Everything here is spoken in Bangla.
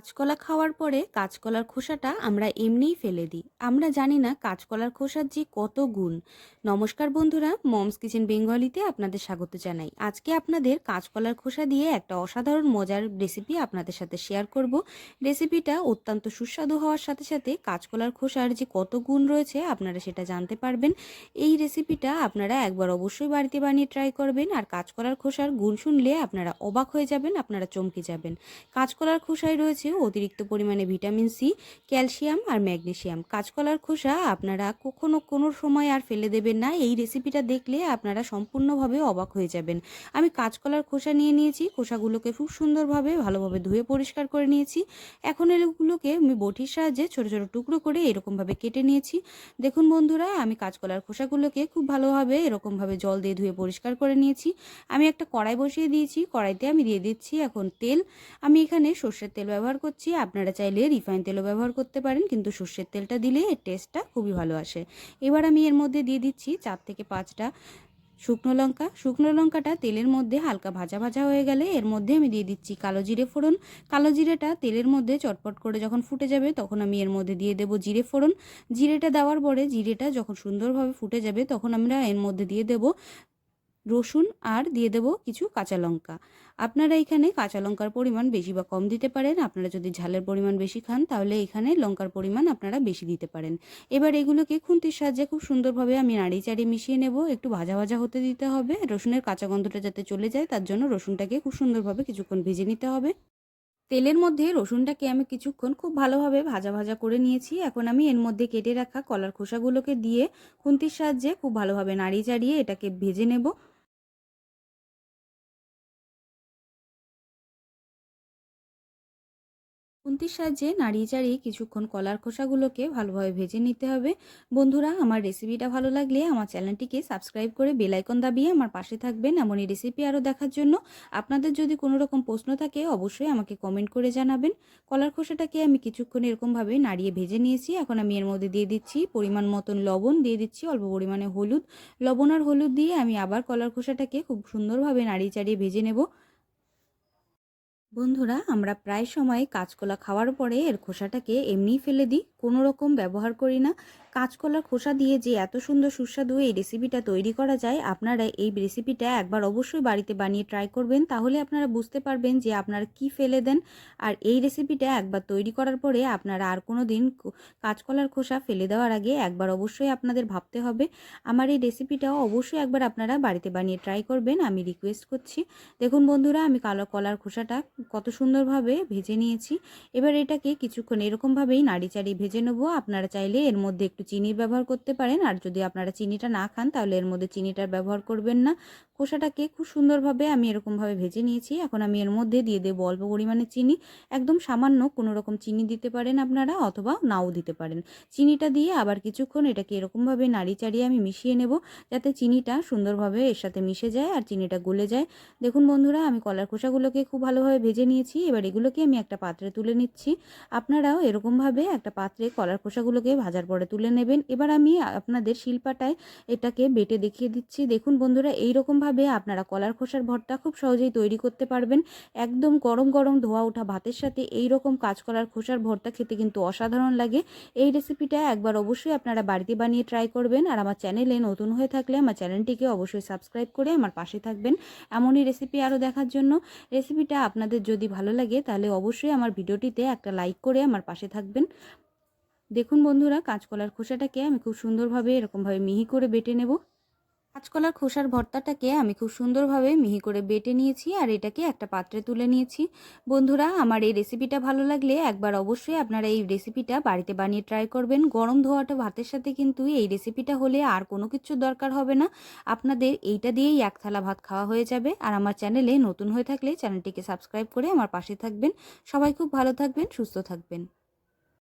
কাঁচকলা খাওয়ার পরে কাঁচকলার খোসাটা আমরা এমনিই ফেলে দিই। আমরা জানি না কাঁচকলার খোসার যে কত গুণ। নমস্কার বন্ধুরা, মমস কিচেন বেঙ্গলিতে আপনাদের স্বাগত জানাই। আজকে আপনাদের কাঁচকলার খোসা দিয়ে একটা অসাধারণ মজার রেসিপি আপনাদের সাথে শেয়ার করব। রেসিপিটা অত্যন্ত সুস্বাদু হওয়ার সাথে সাথে কাঁচকলার খোসার যে কত গুণ রয়েছে আপনারা সেটা জানতে পারবেন। এই রেসিপিটা আপনারা একবার অবশ্যই বাড়িতে বানিয়ে ট্রাই করবেন আর কাঁচকলার খোসার গুণ শুনলে আপনারা অবাক হয়ে যাবেন, আপনারা চমকে যাবেন। কাঁচকলার খোসায় রয়েছে অতিরিক্ত পরিমাণে ভিটামিন সি, ক্যালসিয়াম আর ম্যাগনেশিয়াম কাঁচকলার খোসা আপনারা কখনো কোনো সময় আর ফেলে দেবেন না। এই রেসিপিটা দেখলে আপনারা সম্পূর্ণভাবে অবাক হয়ে যাবেন। আমি কাঁচকলার খোসা নিয়ে নিয়েছি, খোসাগুলোকে খুব সুন্দরভাবে, ভালোভাবে ধুয়ে পরিষ্কার করে নিয়েছি। এখন এগুলোকে আমি বটির সাহায্যে ছোট ছোট টুকরো করে এরকমভাবে কেটে নিয়েছি। দেখুন বন্ধুরা, আমি কাঁচকলার খোসাগুলোকে খুব ভালোভাবে এরকমভাবে জল দিয়ে ধুয়ে পরিষ্কার করে নিয়েছি। আমি একটা কড়াই বসিয়ে দিয়েছি। কড়াইতে আমি দিয়ে দিচ্ছি এখন তেল। আমি এখানে সর্ষের তেল ব্যবহার করছি, আপনারা চাইলে রিফাইন তেলও ব্যবহার করতে পারেন, কিন্তু সর্ষের তেলটা দিলে এর টেস্টটা খুবই ভালো আসে। এবার আমি এর মধ্যে দিয়ে দিচ্ছি চার থেকে পাঁচটা শুকনো লঙ্কা। শুকনো লঙ্কাটা তেলের মধ্যে হালকা ভাজা ভাজা হয়ে গেলে এর মধ্যে আমি দিয়ে দিচ্ছি কালো জিরে ফোড়ন। কালো জিরেটা তেলের মধ্যে চটপট করে যখন ফুটে যাবে তখন আমি এর মধ্যে দিয়ে দেবো জিরে ফোড়ন। জিরেটা দেওয়ার পরে জিরেটা যখন সুন্দরভাবে ফুটে যাবে তখন আমরা এর মধ্যে দিয়ে দেবো রসুন আর দিয়ে দেব কিছু কাঁচা লঙ্কা। আপনারা এখানে কাঁচা লঙ্কার পরিমাণ বেশি বা কম দিতে পারেন। আপনারা যদি ঝালের পরিমাণ বেশি খান, তাহলে এখানে লঙ্কার পরিমাণ আপনারা বেশি দিতে পারেন। এবার এগুলোকে খুন্তির সাহায্যে খুব সুন্দরভাবে আমি নাড়ি চাড়িয়ে মিশিয়ে নেব। একটু ভাজা ভাজা হতে দিতে হবে। রসুনের কাঁচা গন্ধটা যাতে চলে যায়, তার জন্য রসুনটাকে খুব সুন্দরভাবে কিছুক্ষণ ভেজে নিতে হবে। তেলের মধ্যে রসুনটাকে আমি কিছুক্ষণ খুব ভালোভাবে ভাজা ভাজা করে নিয়েছি। এখন আমি এর মধ্যে কেটে রাখা কলার খোসাগুলোকে দিয়ে খুন্তির সাহায্যে খুব ভালোভাবে নাড়িয়ে চাড়িয়ে এটাকে ভেজে নেব। খুন্তির সাহায্যে নাড়িয়ে চাড়িয়ে কিছুক্ষণ কলার খোসাগুলোকে ভালোভাবে ভেজে নিতে হবে। বন্ধুরা, আমার রেসিপিটা ভালো লাগলে আমার চ্যানেলটিকে সাবস্ক্রাইব করে বেলাইকন দাবিয়ে আমার পাশে থাকবেন এমনই রেসিপি আরও দেখার জন্য। আপনাদের যদি কোনো রকম প্রশ্ন থাকে, অবশ্যই আমাকে কমেন্ট করে জানাবেন। কলার খোসাটাকে আমি কিছুক্ষণ এরকমভাবে নাড়িয়ে ভেজে নিয়েছি। এখন আমি এর মধ্যে দিয়ে দিচ্ছি পরিমাণ মতন লবণ, দিয়ে দিচ্ছি অল্প পরিমাণে হলুদ। লবণ আর হলুদ দিয়ে আমি আবার কলার খোসাটাকে খুব সুন্দরভাবে নাড়িয়ে চাড়িয়ে ভেজে নেব। বন্ধুরা, আমরা প্রায় সময় কাঁচকলা খাওয়ার পরে এর খোসাটাকে এমনিই ফেলে দিই। কোনো রকম ব্যবহার করি না। কাঁচকলার খোসা দিয়ে যে এত সুন্দর সুস্বাদু এই রেসিপিটা তৈরি করা যায়, আপনারা এই রেসিপিটা একবার অবশ্যই বাড়িতে বানিয়ে ট্রাই করবেন। তাহলে আপনারা বুঝতে পারবেন যে আপনারা কি ফেলে দেন। আর এই রেসিপিটা একবার তৈরি করার পরে আপনারা আর কোনো দিন কাঁচকলার খোসা ফেলে দেওয়ার আগে একবার অবশ্যই আপনাদের ভাবতে হবে। আমার এই রেসিপিটাও অবশ্যই একবার আপনারা বাড়িতে বানিয়ে ট্রাই করবেন। আমি রিকোয়েস্ট করছি। দেখুন বন্ধুরা, আমি কালো কলার খোসাটা কত সুন্দরভাবে ভেজে নিয়েছি। এবার এটাকে কিছুক্ষণ এরকমভাবেই নাড়ি চাড়ি ভেজে নেব। আপনারা চাইলে এর মধ্যে একটু চিনির ব্যবহার করতে পারেন। আর যদি আপনারা চিনিটা না খান, তাহলে এর মধ্যে চিনিটার ব্যবহার করবেন না। খোসাটাকে খুব সুন্দরভাবে আমি এরকমভাবে ভেজে নিয়েছি। এখন আমি এর মধ্যে দিয়ে দেবো অল্প পরিমাণে চিনি। একদম সামান্য কোনো রকম চিনি দিতে পারেন আপনারা অথবা নাও দিতে পারেন। চিনিটা দিয়ে আবার কিছুক্ষণ এটাকে এরকমভাবে নাড়ি চাড়িয়ে আমি মিশিয়ে নেব যাতে চিনিটা সুন্দরভাবে এর সাথে মিশে যায় আর চিনিটা গলে যায়। দেখুন বন্ধুরা, আমি কলার খোসাগুলোকে খুব ভালোভাবে ভেজে নিয়েছি। এবার এগুলোকে আমি একটা পাত্রে তুলে নিচ্ছি। আপনারাও এরকমভাবে একটা পাত্রে কলার খোসাগুলোকে ভাজার পরে তুলে নেবেন। এবার আমি আপনাদের শিল্পাটায় এটাকে বেটে দেখিয়ে দিচ্ছি। দেখুন বন্ধুরা, এইরকমভাবে আপনারা কলার খোসার ভর্তা খুব সহজেই তৈরি করতে পারবেন। একদম গরম গরম ধোয়া ওঠা ভাতের সাথে এই রকম কাঁচকলার খোসার ভর্তা খেতে কিন্তু অসাধারণ লাগে। এই রেসিপিটা একবার অবশ্যই আপনারা বাড়িতে বানিয়ে ট্রাই করবেন আর আমার চ্যানেলে নতুন হয়ে থাকলে আমার চ্যানেলটিকে অবশ্যই সাবস্ক্রাইব করে আমার পাশে থাকবেন। এমনই রেসিপি আরও দেখার জন্য। রেসিপিটা আপনাদের যদি ভালো লাগে তাহলে অবশ্যই আমার ভিডিওটিতে একটা লাইক করে আমার পাশে থাকবেন। দেখুন বন্ধুরা কাঁচকলার খোসাটাকে আমি খুব সুন্দরভাবে এরকমভাবে মিহি করে বেটে নেব। কাঁচকলার খোসার ভর্তাটাকে আমি খুব সুন্দরভাবে মিহি করে বেটে নিয়েছি আর এটাকে একটা পাত্রে তুলে নিয়েছি। বন্ধুরা, আমার এই রেসিপিটা ভালো লাগলে একবার অবশ্যই আপনারা এই রেসিপিটা বাড়িতে বানিয়ে ট্রাই করবেন। গরম ধোয়াটা ভাতের সাথে কিন্তু এই রেসিপিটা হলে আর কোনো কিছু দরকার হবে না। আপনাদের এইটা দিয়েই এক থালা ভাত খাওয়া হয়ে যাবে। আর আমার চ্যানেলে নতুন হয়ে থাকলে চ্যানেলটিকে সাবস্ক্রাইব করে আমার পাশে থাকবেন। সবাই খুব ভালো থাকবেন, সুস্থ থাকবেন।